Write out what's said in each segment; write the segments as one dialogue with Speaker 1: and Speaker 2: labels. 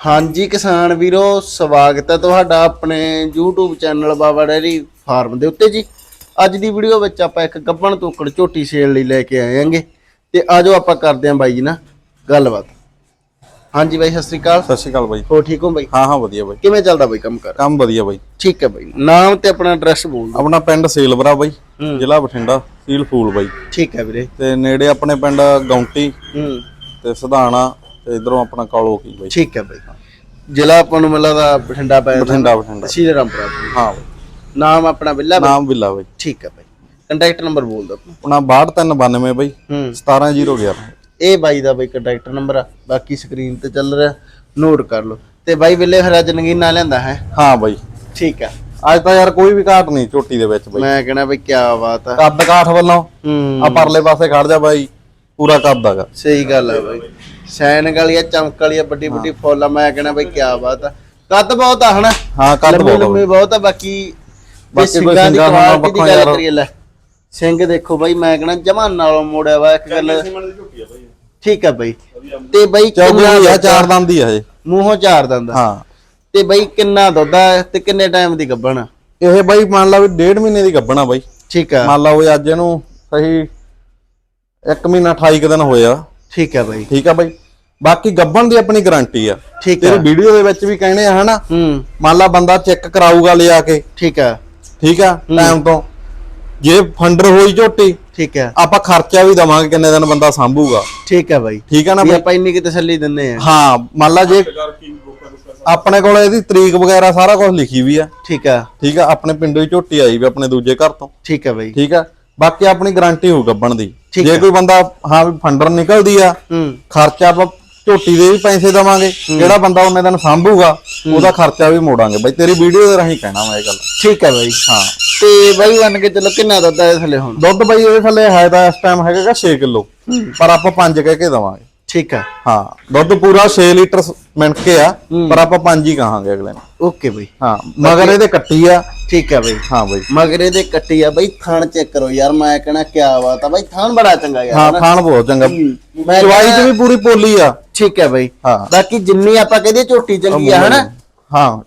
Speaker 1: ਹਾਂਜੀ ਕਿਸਾਨ ਵੀਰੋ ਸਵਾਗਤ ਹੈ ਤੁਹਾਡਾ ਆਪਣੇ YouTube channel Baba dairy farm ਦੇ ਉੱਤੇ ਜੀ। ਅੱਜ ਦੀ ਵੀਡੀਓ ਵਿੱਚ ਆਪਾਂ ਇੱਕ ਗੱਬਣ ਤੋਕੜ ਝੋਟੀ ਸੇਲ ਲਈ ਲੈ ਕੇ ਆਏ ਆਂਗੇ ਤੇ ਆਜੋ ਆਪਾਂ ਕਰਦੇ ਆਂ ਬਾਈ ਜੀ ਨਾਲ ਗੱਲਬਾਤ। ਹਾਂਜੀ ਬਾਈ ਸਤਿ ਸ੍ਰੀ ਅਕਾਲ।
Speaker 2: ਸਤਿ ਸ਼੍ਰੀ ਅਕਾਲ ਬਾਈ।
Speaker 1: ਹੋ ਠੀਕ ਹੋ ਬਾਈ?
Speaker 2: ਹਾਂ ਹਾਂ ਵਧੀਆ ਬਾਈ।
Speaker 1: ਕਿਵੇਂ ਚੱਲਦਾ ਬਾਈ ਕੰਮ ਕਰ?
Speaker 2: ਕੰਮ ਵਧੀਆ ਬਾਈ।
Speaker 1: ਠੀਕ ਹੈ ਬਾਈ। ਨਾਮ ਤੇ ਆਪਣਾ ਐਡਰੈਸ ਬੋਲ ਦਿਓ।
Speaker 2: ਆਪਣਾ ਪਿੰਡ ਸੇਲਵਰਾ ਬਾਈ। ਜ਼ਿਲ੍ਹਾ ਬਠਿੰਡਾ ਸੀਲ ਫੂਲ ਬਾਈ।
Speaker 1: ਠੀਕ ਹੈ ਵੀਰੇ।
Speaker 2: ਤੇ ਨੇੜੇ ਆਪਣੇ ਪਿੰਡ ਗੌਂਟੀ
Speaker 1: ਹੂੰ।
Speaker 2: ਤੇ ਸਧਾਣਾ ਤੇ ਇਧਰੋਂ ਆਪਣਾ ਕਾਲੋ ਕੀ ਬਾਈ।
Speaker 1: ਠੀਕ ਹੈ ਬਾਈ। ਜ਼ਿਲ੍ਹਾ ਆਪਾਂ ਨੂੰ ਮਿਲਦਾ ਬਠਿੰਡਾ ਪੈ
Speaker 2: ਬਠਿੰਡਾ ਬਠਿੰਡਾ।
Speaker 1: ਤਹਿਸੀਲ ਰਾਮਪੁਰਾ
Speaker 2: ਹਾਂ ਬਾਈ।
Speaker 1: ਨਾਮ ਆਪਣਾ ਬਿੱਲਾ ਬਾਈ?
Speaker 2: ਨਾਮ ਬਿੱਲਾ ਬਾਈ।
Speaker 1: ਠੀਕ ਹੈ ਬਾਈ। ਕੰਟੈਕਟ ਨੰਬਰ ਬੋਲ ਦਿਓ ਆਪਣਾ।
Speaker 2: ਆਪਣਾ 6292 ਬਾਈ।
Speaker 1: ਹੂੰ।
Speaker 2: 17011
Speaker 1: ਇਹ ਬਾਈ ਦਾ ਬਾਈ ਕੰਟੈਕਟ ਨੰਬਰ ਆ। ਬਾਕੀ ਸਕਰੀਨ ਤੇ ਚੱਲ ਰਿਹਾ। ਨੋਟ ਕਰ ਲਓ। ਤੇ ਬਾਈ ਵੇਲੇ ਫਿਰ ਅੱਜ ਨਗੀਨਾ ਲੈਂਦਾ ਹੈ?
Speaker 2: ਹਾਂ ਬਾਈ।
Speaker 1: ਠੀਕ ਆ।
Speaker 2: ਅੱਜ ਤਾਂ ਯਾਰ ਕੋਈ ਵੀ ਘਾਟ ਨਹੀਂ ਝੋਟੀ ਦੇ ਵਿੱਚ ਬਾਈ।
Speaker 1: ਮੈਂ ਕਹਿਣਾ ਬਈ ਕੀ ਬਾਤ ਆ।
Speaker 2: ਕੱਦ ਕਾਠ ਵੱਲੋਂ। ਆ ਪਰਲੇ ਪਾਸੇ ਖੜ ਜਾ ਬਾਈ। ਪੂਰਾ ਕੱਦ ਹੈਗਾ।
Speaker 1: ਸਹੀ ਗੱਲ ਆ ਬਾਈ। ਸੈਨਕ ਵਾਲੀ ਆ ਚਮਕ ਵਾਲੀ ਆ ਵੱਡੀ ਵੱਡੀ ਫੁੱਲ ਆ ਮੈਂ ਕਹਿਣਾ ਬਈ ਕੀ ਬਾਤ ਆ। ਕੱਦ ਬਹੁਤ ਆ ਹਨਾ?
Speaker 2: ਹਾਂ ਕੱਦ ਬਹੁਤ ਆ।
Speaker 1: ਲੰਮੀ। ਬਹੁਤ ਆ ਬਾਕੀ
Speaker 2: ਬਾਕੀ
Speaker 1: ਬਾਕੀ
Speaker 2: ਕੋਈ
Speaker 1: ਸਿੰਘਾਂ ਦੀ
Speaker 2: ਨਾਲੋਂ
Speaker 1: ਦੀ
Speaker 2: ਯਾਰ।
Speaker 1: ਦੇਖੋ ਬਾਈ ਮੈਂ ਕਹਿਣਾ ਜਮਾਨ ਨਾਲੋਂ ਮੋੜਿਆ ਵਾ ਇੱਕ ਗੱਲ। ਠੀਕ ਆ ਬਾਈ। ਤੇ ਬਾਈ ਕਿੰਨਾ
Speaker 2: ਆ ਚਾਰ ਦੰਦ ਹੀ ਆ ਇਹ।
Speaker 1: ਮੂੰਹੋਂ ਚਾਰ ਦੰਦਾ
Speaker 2: ਹਾਂ।
Speaker 1: ਤੇ ਬਾਈ ਕਿੰਨਾ ਦੁੱਧ ਆ ਤੇ ਕਿੰਨੇ ਟਾਈਮ ਦੀ ਗੱਭਣ ਆ?
Speaker 2: ਇਹ ਬਾਈ ਮੰਨ ਲਾ ਵੀ ਡੇਢ ਮਹੀਨੇ ਦੀ ਗੱਭਣਾ ਬਾਈ।
Speaker 1: ਠੀਕ ਆ।
Speaker 2: ਮੰਨ ਲਾ ਉਹ ਅੱਜ ਇਹਨੂੰ ਸਹੀ 1 ਮਹੀਨਾ 28 ਕੁ ਦਿਨ ਹੋਇਆ
Speaker 1: ਠੀਕ ਆ ਬਾਈ।
Speaker 2: ਠੀਕ ਆ ਬਾਈ। ਬਾਕੀ ਗੱਭਣ ਦੀ ਆਪਣੀ ਗਾਰੰਟੀ ਆ।
Speaker 1: ਠੀਕ
Speaker 2: ਤੇਰੀ
Speaker 1: ਆ।
Speaker 2: ਵੀਡੀਓ ਦੇ ਵਿੱਚ ਵੀ ਕਹਿਣੇ ਆ ਹਨਾ
Speaker 1: ਹੂੰ।
Speaker 2: ਮੰਨ ਲਾ ਬੰਦਾ ਚੈੱਕ ਕਰਾਊਗਾ ਲਿਆ ਕੇ।
Speaker 1: ਠੀਕ ਆ।
Speaker 2: ਠੀਕ ਆ ਟਾਈਮ ਤੋਂ। ਜੇ ਫੰਡਰ ਹੋਈ ਝੋਟੀ
Speaker 1: ਠੀਕ ਆ।
Speaker 2: ਆਪਾਂ ਖਰਚਾ ਵੀ ਦਵਾਂਗੇ ਕਿੰਨੇ ਦਿਨ ਬੰਦਾ ਸੰਭੂਗਾ।
Speaker 1: ਠੀਕ ਆ ਬਾਈ।
Speaker 2: ਠੀਕ ਆ ਨਾ
Speaker 1: ਵੀ
Speaker 2: ਬਾਈ?
Speaker 1: ਆਪਾਂ ਇੰਨੀ ਕਿ ਤਸੱਲੀ ਦਿੰਨੇ ਆ।
Speaker 2: ਹਾਂ ਮੰਨ ਲਾ ਜੇ ਆਪਣੇ ਕੋਲ ਇਹਦੀ ਤਰੀਕ ਵਗੈਰਾ ਸਾਰਾ ਕੁਝ ਲਿਖੀ ਵੀ ਆ।
Speaker 1: ਠੀਕ ਆ।
Speaker 2: ਠੀਕ ਆ ਆਪਣੇ ਪਿੰਡੋਂ ਹੀ ਝੋਟੀ ਆਈ ਵੀ ਆਪਣੇ ਦੂਜੇ ਘਰ ਤੋਂ।
Speaker 1: ਠੀਕ ਆ ਬਾਈ।
Speaker 2: ਠੀਕ ਆ ਬਾਕੀ ਆਪਣੀ ਗਾਰੰਟੀ ਹੋਊ ਗੱਬਣ ਦੀ। ਜੇ ਕੋਈ ਬੰਦਾ ਹਾਂ ਫੰਡਰ ਨਿਕਲਦੀ ਆ
Speaker 1: ਹੂੰ।
Speaker 2: ਖਰਚਾ ਆਪਾਂ ਝੋਟੀ ਦੇ ਵੀ ਪੈਸੇ ਦਵਾਂਗੇ ਜਿਹੜਾ ਬੰਦਾ ਉਹਨੇ ਦਿਨ ਸੰਭੂਗਾ ਉਹਦਾ ਖਰਚਾ ਵੀ ਮੋੜਾਂਗੇ। ਬਾਈ ਤੇਰੀ ਵੀਡੀਓ ਦੇ ਰਾਹੀਂ ਕਹਿਣਾ ਮੈਂ ਇਹ ਗੱਲ।
Speaker 1: ਠੀਕ ਆ ਬਾਈ।
Speaker 2: ਹਾਂ।
Speaker 1: ਤੇ ਬਾਈ ਮੰਨ ਕੇ ਚੱਲੋ ਕਿੰਨਾ ਦੁੱਧ ਆ ਥੱਲੇ ਹੁਣ?
Speaker 2: ਦੁੱਧ ਬਾਈ ਇਹਦੇ ਥੱਲੇ ਹੈ ਤਾਂ ਇਸ ਟਾਈਮ ਹੈਗਾ 6 ਕਿਲੋ। ਪਰ ਆਪਾਂ 5 ਕਹਿ ਕੇ ਦਵਾਂਗੇ।
Speaker 1: ਠੀਕ ਆ
Speaker 2: ਹਾਂ। ਦੁੱਧ ਪੂਰਾ 6 ਲੀਟਰ ਮਿੰਟ ਕੇ ਆ ਪਰ ਆਪਾਂ 5 ਹੀ ਕਹਾਂਗੇ ਅਗਲੇ ਨੂੰ।
Speaker 1: Okay bye.
Speaker 2: ਹਾਂ। ਮਗਰ ਇਹਦੇ ਕੱਟੀ ਆ।
Speaker 1: ਠੀਕ ਆ ਬਾਈ।
Speaker 2: ਹਾਂ ਬਾਈ।
Speaker 1: ਮਗਰ ਇਹਦੇ ਕੱਟੀ ਆ ਬਾਈ ਥਣ ਚੈੱਕ ਕਰੋ ਯਾਰ ਮੈਂ ਕਹਿਣਾ ਕੀ ਬਾਤ ਆ ਬਾਈ ਥਣ ਬੜਾ ਚੰਗਾ ਯਾਰ
Speaker 2: ਹਾਂ? ਖਾਣ ਬਹੁਤ ਚੰਗਾ।
Speaker 1: ਮੈਂ
Speaker 2: ਚਵਾਈ ਚ ਵੀ ਪੂਰੀ ਪੋਲੀ ਆ।
Speaker 1: ਠੀਕ ਆ ਬਾਈ।
Speaker 2: ਹਾਂ।
Speaker 1: ਬਾਕੀ ਜਿੰਨੀ ਆਪਾਂ ਕਹਦੇ ਝੋਟੀ ਚੰਗੀ ਆ ਹਨਾ?
Speaker 2: ਹਾਂ।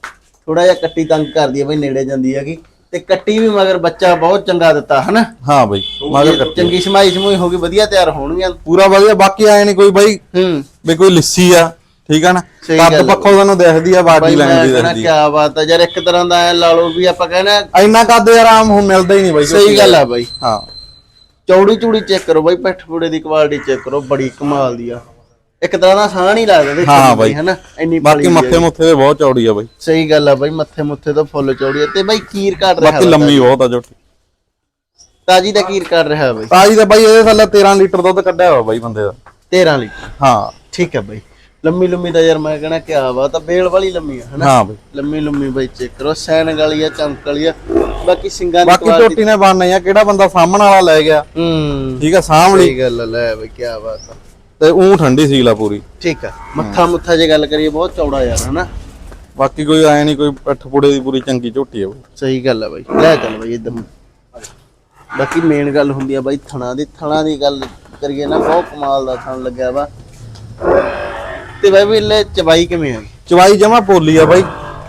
Speaker 1: ਥੋੜਾ ਜਿਹਾ ਕੱਟੀ ਤੰਗ ਕਰਦੀ ਆ ਬਈ ਨੇੜੇ ਜਾਂਦੀ ਹੈਗੀ। ਤੇ ਕੱਟੀ ਵੀ ਮਗਰ ਬੱਚਾ ਬਹੁਤ ਚੰਗਾ ਦਿੱਤਾ ਹਨਾ?
Speaker 2: ਹਾਂ ਬਾਈ ਮਗਰ
Speaker 1: ਚੰਗੀ ਸਮਾਈ ਸਮੂਈ ਹੋ ਗਈ ਵਧੀਆ ਤਿਆਰ ਹੋਣਗੀਆਂ।
Speaker 2: ਪੂਰਾ ਵਧੀਆ ਬਾਕੀ ਆਏ ਨਹੀਂ ਕੋਈ ਬਾਈ
Speaker 1: ਹੂੰ।
Speaker 2: ਵੀ ਕੋਈ ਲਿੱਸੀ ਆ ਠੀਕ ਆ ਨਾ? ਕੱਦ। ਪੱਖੋਂ ਤੁਹਾਨੂੰ ਦਿਖਦੀ ਆ ਬਾਡੀ ਲਾਈਨ ਦੀ ਦਿਖਦੀ
Speaker 1: ਕੀ
Speaker 2: ਆ
Speaker 1: ਬਾਤ ਆ ਯਾਰ ਇੱਕ ਤਰ੍ਹਾਂ ਦਾ ਐ ਲਾ ਲਓ ਵੀ ਆਪਾਂ ਕਹਿੰਦੇ
Speaker 2: ਇੰਨਾ ਕੱਦ ਯਾਰ ਆਮ ਹੁਣ ਮਿਲਦਾ ਹੀ ਨਹੀਂ ਬਾਈ
Speaker 1: ਸਹੀ ਗੱਲ ਆ ਬਾਈ।
Speaker 2: ਹਾਂ।
Speaker 1: ਚੌੜੀ ਚੂੜੀ ਚੈੱਕ ਕਰੋ ਬਾਈ ਪਿੱਠ ਪੂੜੇ ਦੀ ਕੁਆਲਿਟੀ ਚੈੱਕ ਕਰੋ ਬੜੀ ਕਮਾਲ ਦੀ ਆ। ਇੱਕ ਤਰ੍ਹਾਂ ਦਾ ਸਾਹ ਨਹੀਂ ਲੱਗਦਾ ਦੇਖਣ
Speaker 2: ਹਾਂ
Speaker 1: ਨੂੰ
Speaker 2: ਬਾਈ।
Speaker 1: ਹਨਾ ਇੰਨੀ
Speaker 2: ਬਾਕੀ ਮੱਥੇ ਮੁੱਥੇ ਤੇ ਬਹੁਤ ਚੌੜੀ ਆ ਬਾਈ।
Speaker 1: ਸਹੀ ਗੱਲ ਆ ਬਾਈ ਮੱਥੇ ਮੁੱਥੇ ਤੋਂ ਫੁੱਲ ਚੌੜੀ ਆ ਤੇ ਬਾਈ ਕੀਰ ਕੱਢ ਰਿਹਾ
Speaker 2: ਬਾਕੀ
Speaker 1: ਵਾ
Speaker 2: ਲੰਮੀ ਬਹੁਤ ਆ ਝੋਟੀ।
Speaker 1: ਤਾਜੀ ਦਾ ਕੀਰ ਕੱਢ ਰਿਹਾ ਬਾਈ।
Speaker 2: ਤਾਜੀ ਤਾਂ ਬਾਈ ਇਹਦੇ ਥੱਲੇ 13 ਲੀਟਰ ਦੁੱਧ ਕੱਢਿਆ ਹੋਇਆ ਬਾਈ ਬੰਦੇ ਦਾ।
Speaker 1: 13 ਲੀਟਰ?
Speaker 2: ਹਾਂ।
Speaker 1: ਠੀਕ ਆ ਬਾਈ। ਲੰਮੀ ਲੰਮੀ ਦਾ ਯਾਰ ਮੈਂ ਕਹਿਣਾ ਕੀ ਬਾਤ ਆ ਬੇਲ ਵਾਲੀ ਲੰਮੀ ਆ ਹਨਾ?
Speaker 2: ਹਾਂ ਬਾਈ।
Speaker 1: ਲੰਮੀ ਲੰਮੀ ਬਾਈ ਚੈੱਕ ਕਰੋ ਸੈਨ ਵਾਲੀ ਆ ਚਮਕ ਵਾਲੀ ਆ ਬਾਕੀ ਸਿੰਗਾਂ ਦੀ
Speaker 2: ਬਾਕੀ
Speaker 1: ਕੁਆਲਿਟੀ
Speaker 2: ਝੋਟੀ ਨੇ ਬਣਨਾ ਆ ਕਿਹੜਾ ਬੰਦਾ ਸਾਹਮਣ ਵਾਲਾ ਲੈ ਗਿਆ।
Speaker 1: ਹੂੰ।
Speaker 2: ਠੀਕ ਆ ਸਾਹਮਣੀ
Speaker 1: ਸਹੀ ਗੱਲ ਆ ਲੈ ਬਾਈ ਕੀ ਬਾਤ ਆ।
Speaker 2: ਤੇ ਉਹ ਠੰਡੀ ਸੀਲ ਆ ਪੂਰੀ।
Speaker 1: ਠੀਕ ਆ। ਮੱਥਾ ਮੁੱਥਾ ਜੇ ਗੱਲ ਕਰੀਏ ਬਹੁਤ ਚੌੜਾ ਯਾਰ ਹਨਾ?
Speaker 2: ਬਾਕੀ ਕੋਈ ਆਏ ਨਹੀਂ ਕੋਈ ਪੱਠ ਪੁੜੇ ਦੀ ਪੂਰੀ ਚੰਗੀ ਝੋਟੀ ਆ ਬਾਈ।
Speaker 1: ਸਹੀ ਗੱਲ ਆ ਬਾਈ। ਲੈ ਚੱਲ ਬਾਈ ਇਦਾਂ ਬਾਕੀ ਮੇਨ ਗੱਲ ਹੁੰਦੀ ਆ ਬਾਈ ਥਣਾ ਦੀ। ਥਣਾ ਦੀ ਗੱਲ ਕਰੀਏ ਨਾ ਬਹੁਤ ਕਮਾਲ ਦਾ ਥਣ ਲੱਗਿਆ ਵਾ। ਤੇ ਬਾਈ ਵੀ ਲੈ ਚਬਾਈ ਕਿਵੇਂ ਆ?
Speaker 2: ਚਵਾਈ ਜਮਾ ਪੋਲੀ ਆ ਬਾਈ।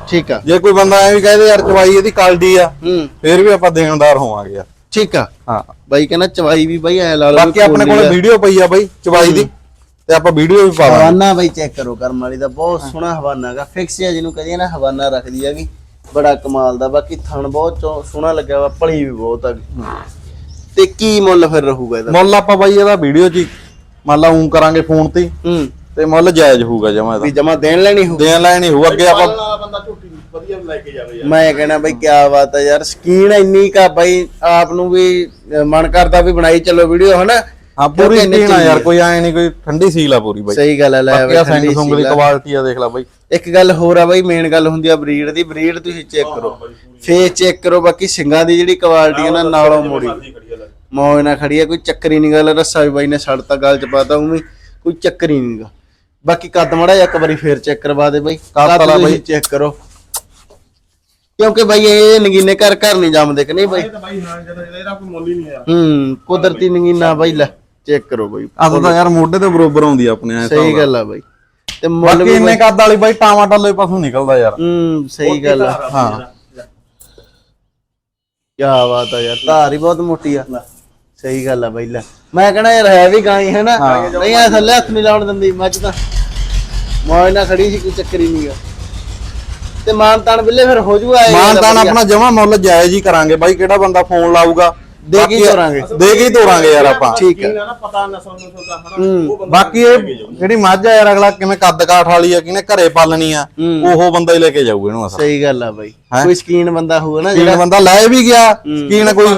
Speaker 1: ਠੀਕ ਆ।
Speaker 2: ਜੇ ਕੋਈ ਬੰਦਾ ਐ ਵੀ ਕਹਦੇ ਯਾਰ ਚਵਾਈ ਇਹਦੀ ਕਲਡੀ ਆ
Speaker 1: ਹੂੰ।
Speaker 2: ਫੇਰ ਵੀ ਆਪਾਂ ਦੇਣਦਾਰ ਹੋਵਾਂਗੇ
Speaker 1: ਠੀਕ ਆ।
Speaker 2: ਹਾਂ।
Speaker 1: ਬਾਈ ਕਹਿੰਦਾ ਚਵਾਈ ਵੀ ਬਾਈ ਐ ਲਾ ਲਓ
Speaker 2: ਬਾਕੀ ਆਪਣੇ ਕੋਲ ਵੀਡੀਓ ਪਈ ਆ ਬਾਈ ਚਵਾਈ ਦੀ। ਤੇ ਆਪਾਂ ਵੀਡੀਓ ਵੀ ਪਾ ਦਾਂਗੇ
Speaker 1: ਹਵਾਨਾ ਬਾਈ ਚੈੱਕ ਕਰੋ ਕਰਮ ਵਾਲੀ ਦਾ ਬਹੁਤ ਸੋਹਣਾ ਹਵਾਨਾ ਹੈਗਾ। ਫਿਕਸ ਹੈ ਜਿਹਨੂੰ ਕਹਦੇ ਨਾ ਹਵਾਨਾ ਰੱਖਦੀ ਹੈਗੀ ਬੜਾ ਕਮਾਲ ਦਾ ਬਾਕੀ ਥਣ ਬਹੁਤ ਸੋਹਣਾ ਲੱਗਿਆ ਵਾ ਭਲੀ ਵੀ ਬਹੁਤ ਹੈਗੀ ਤੇ ਕੀ ਮੁੱਲ ਫਿਰ ਰਹੂਗਾ ਇਹਦਾ?
Speaker 2: ਮੁੱਲ ਆਪਾਂ ਬਾਈ ਇਹਦਾ ਵੀਡੀਓ ਹੀ ਮੰਨ ਲਾ ਉਂ ਕਰਾਂਗੇ ਫੋਨ ਤੇ ਹੀ, ਤੇ ਮੁੱਲ ਜਾਇਜ਼ ਹੋਊਗਾ ਜਮਾ ਇਹਦਾ।
Speaker 1: ਵੀ ਜਮਾ ਦੇਣ ਲੈਣੀ ਹੋ
Speaker 2: ਦੇਣ ਲੈਣ ਹੀ ਹੋਊ ਅੱਗੇ ਆਪਾਂ
Speaker 1: ਮੈਂ ਕਹਿਣਾ ਬਈ ਕੀ ਬਾਤ ਹੈ ਯਾਰ ਸਕੀਨ ਇੰਨੀ ਕਾ ਬਾਈ ਆਪ ਨੂੰ ਵੀ ਮਨ ਕਰਦਾ ਵੀ ਬਣਾਈ ਚੱਲੋ ਵੀਡੀਓ ਹਨਾ?
Speaker 2: ਹਾਂ ਪੂਰੀ ਸਕੀਨ ਆ ਯਾਰ ਕੋਈ ਐ ਨਹੀਂ ਕੋਈ ਠੰਡੀ ਸੀਲ ਆ ਪੂਰੀ ਬਾਈ।
Speaker 1: ਸਹੀ ਗੱਲ ਹੈ ਲੈ
Speaker 2: ਬਾਕੀ
Speaker 1: ਬਈ
Speaker 2: ਆ
Speaker 1: ਠੰਡੀ
Speaker 2: ਸੈਂਗ ਸੁੰਗ ਦੀ
Speaker 1: ਸੀਲ ਆ।
Speaker 2: ਕੁਆਲਿਟੀ ਆ ਦੇਖ ਲੈ ਬਾਈ।
Speaker 1: ਇੱਕ ਗੱਲ ਹੋਰ ਆ ਬਾਈ ਮੇਨ ਗੱਲ ਹੁੰਦੀ ਆ ਬਰੀਡ ਦੀ ਬਰੀਡ ਤੁਸੀਂ ਚੈੱਕ ਕਰੋ। ਫੇਸ ਚੈੱਕ ਕਰੋ ਬਾਕੀ ਸਿੰਘਾਂ ਦੀ ਜਿਹੜੀ ਕੁਆਲਿਟੀ ਹੈ ਨਾ ਨਾਲੋਂ ਮੋੜੀ। ਮੌਜ ਨਾਲ ਖੜੀ ਆ ਕੋਈ ਚੱਕਰੀ ਨਹੀਂ ਗੱਲ ਰੱਸਾ ਵੀ ਬਾਈ ਨੇ ਛੱਡਤਾ ਗੱਲ ਚ ਪਾਤਾ ਉਵੇਂ ਕੋਈ ਚੱਕਰੀ ਨਹੀਂਗਾ ਬਾਕੀ ਕੱਦ ਮੜਾ ਇੱਕ ਵਾਰੀ ਫੇਰ ਚੈੱਕ ਕਰਵਾ ਦੇ ਬਾਈ। ਕੱਦ
Speaker 2: ਵਾਲਾ ਬਾਈ।
Speaker 1: ਚੈੱਕ ਕਰੋ। ਕਿਉਂਕਿ ਬਾਈ ਇਹ ਨਗੀਨੇ ਘਰ ਘਰ ਨਹੀਂ ਜੰਮਦੇ ਕਿ ਨਹੀਂ ਬਾਈ?
Speaker 3: ਬਾਈ ਹਾਂ ਜਦੋਂ ਇਹਦਾ ਕੋਈ ਮੁੱਲ ਹੀ ਨਹੀਂ ਆ।
Speaker 1: ਹੂੰ ਕੁਦਰਤੀ ਨਗੀਨਾ ਬਾਈ ਲੈ। ਚੈੱਕ ਕਰੋ ਬਾਈ।
Speaker 2: ਅਦ ਤਾਂ ਯਾਰ ਮੋਢੇ ਤੇ ਬਰੋਬਰ ਆਉਂਦੀ ਆ ਆਪਣੇ ਐ
Speaker 1: ਸਹੀ ਗੱਲ ਆ ਬਾਈ। ਤੇ ਮੁੱਲ
Speaker 2: ਬਾਕੀ
Speaker 1: ਵੀ
Speaker 2: ਇੰਨੇ ਕੱਦ ਵਾਲੀ ਬਾਈ ਟਾਵਾ ਟੱਲੇ ਪਸ਼ੂ ਨਿਕਲਦਾ ਯਾਰ।
Speaker 1: ਹੂੰ ਸਹੀ ਗੱਲ ਆ।
Speaker 2: ਹਾਂ।
Speaker 1: ਕੀ ਬਾਤ ਆ ਯਾਰ ਧਾਰ ਹੀ ਬਹੁਤ ਮੋਟੀ ਆ। ਸਹੀ ਗੱਲ ਆ ਬਾਈ ਲੈ। ਮੈਂ ਕਹਣਾ ਯਾਰ ਹੈ ਵੀ ਗਾਂ ਹੀ ਨਾ? ਨਹੀਂ ਆ ਥੱਲੇ ਹੱਥ ਨਹੀਂ ਲਾਉਣ ਦਿੰਦੀ ਮੱਝ ਤਾਂ। ਮੌਜ ਨਾਲ ਖੜੀ ਸੀ ਕੋਈ ਚੱਕਰ ਹੀ ਨਹੀਂਗਾ ਤੇ ਮਾਨ ਤਾਨ ਬਿੱਲੇ ਫਿਰ ਹੋ ਜੂਗਾ ਇਹ
Speaker 2: ਮਾਨ
Speaker 1: ਗੱਲ
Speaker 2: ਤਾਨ
Speaker 1: ਵਧੀਆ।
Speaker 2: ਆਪਣਾ ਜਮਾ ਮੁੱਲ ਜਾਇਜ਼ ਹੀ ਕਰਾਂਗੇ ਬਾਈ ਕਿਹੜਾ ਬੰਦਾ ਫੋਨ ਲਾਊਗਾ?
Speaker 1: ਦੇ ਕੇ ਤੋਰਾਂਗੇ।
Speaker 2: ਦੇ ਕੇ ਹੀ ਤੋਰਾਂਗੇ ਯਾਰ ਆਪਾਂ
Speaker 1: ਠੀਕ ਹੈ।
Speaker 3: ਨਾ ਪਤਾ ਨਸਲ ਨਸਲ ਦਾ ਹਨਾ
Speaker 1: ਹੂੰ।
Speaker 3: ਉਹ ਬੰਦਾ
Speaker 2: ਬਾਕੀ ਇਹ ਜਿਹੜੀ ਮੱਝ ਆ ਯਾਰ ਅਗਲਾ ਕਿਵੇਂ ਕੱਦ ਕਾਠ ਵਾਲੀ ਆ ਕਿਨੇ ਘਰੇ ਪਾਲਣੀ ਆ। ਉਹ ਬੰਦਾ ਹੀ ਲੈ ਕੇ ਜਾਊ ਇਹਨੂੰ ਅਸਲ
Speaker 1: ਸਹੀ ਗੱਲ ਆ ਬਾਈ? ਕੋਈ ਸਕੀਨ ਬੰਦਾ ਹੋਊਗਾ ਨਾ
Speaker 2: ਜਿਹੜਾ ਬੰਦਾ ਲੈ ਵੀ ਗਿਆ ਸਕੀਨ ਕੋਈ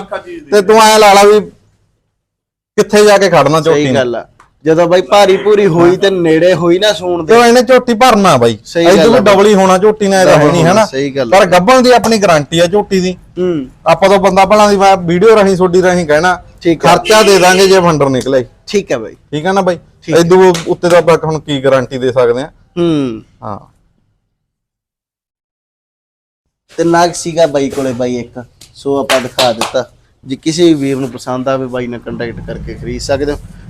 Speaker 2: ਤੇ ਤੂੰ ਐ ਲਾ ਲਾ ਵੀ ਕਿੱਥੇ ਜਾ ਕੇ ਖੜਨਾ ਝੋਟੀ
Speaker 1: ਸਹੀ
Speaker 2: ਨੇ
Speaker 1: ਗੱਲ ਆ ਜਦੋਂ ਬਾਈ ਭਾਰੀ ਪੂਰੀ ਹੋਈ ਤੇ ਨੇੜੇ ਹੋਈ ਨਾ ਸੂਣ
Speaker 2: ਤੇ
Speaker 1: ਦੇ।
Speaker 2: ਉਹ ਇਹਨੇ ਝੋਟੀ ਭਰਨਾ ਬਾਈ।
Speaker 1: ਸਹੀ ਗੱਲ ਆ
Speaker 2: ਤੋਂ ਡਬਲ ਹੀ ਹੋਣਾ ਝੋਟੀ ਨਾਲ ਇਹਦਾ ਹੈ ਨਹੀਂ ਹੈਨਾ?
Speaker 1: ਸਹੀ ਗੱਲ ਆ।
Speaker 2: ਪਰ ਗੱਬਣ ਦੀ ਆਪਣੀ ਗਾਰੰਟੀ ਆ ਝੋਟੀ ਦੀ।
Speaker 1: ਹੂੰ।
Speaker 2: ਆਪਾਂ ਤਾਂ ਬੰਦਾ ਭਲਾਂ ਦੀ ਮੈਂ ਵੀਡੀਓ ਰਾਹੀਂ ਛੋਡੀ ਰਾਹੀਂ ਕਹਿਣਾ
Speaker 1: ਠੀਕ ਆ।
Speaker 2: ਖਰਚਾ ਦੇ ਦਾਂਗੇ ਜੇ ਫੰਡਰ ਨਿਕਲੇ।
Speaker 1: ਠੀਕ ਹੈ ਬਾਈ।
Speaker 2: ਠੀਕ ਆ ਨਾ ਬਾਈ? ਇਦੋਂ ਉੱਤੇ ਤਾਂ ਆਪਾਂ ਹੁਣ ਕੀ ਗਾਰੰਟੀ ਦੇ ਸਕਦੇ ਆ?
Speaker 1: ਹੂੰ।
Speaker 2: ਹਾਂ।
Speaker 1: ਤੇ ਨਾਗ ਸੀਗਾ ਬਾਈ ਕੋਲੇ ਬਾਈ ਇੱਕ। ਸੋ ਆਪਾਂ ਦਿਖਾ ਦਿੱਤਾ। ਜੇ ਕਿਸੇ ਵੀ ਵੀਰ ਨੂੰ ਪਸੰਦ ਆਵੇ ਬਾਈ ਨਾਲ ਕੰਟੈਕਟ ਕਰਕੇ ਖਰੀਦ ਸਕਦੇ ਹੋ।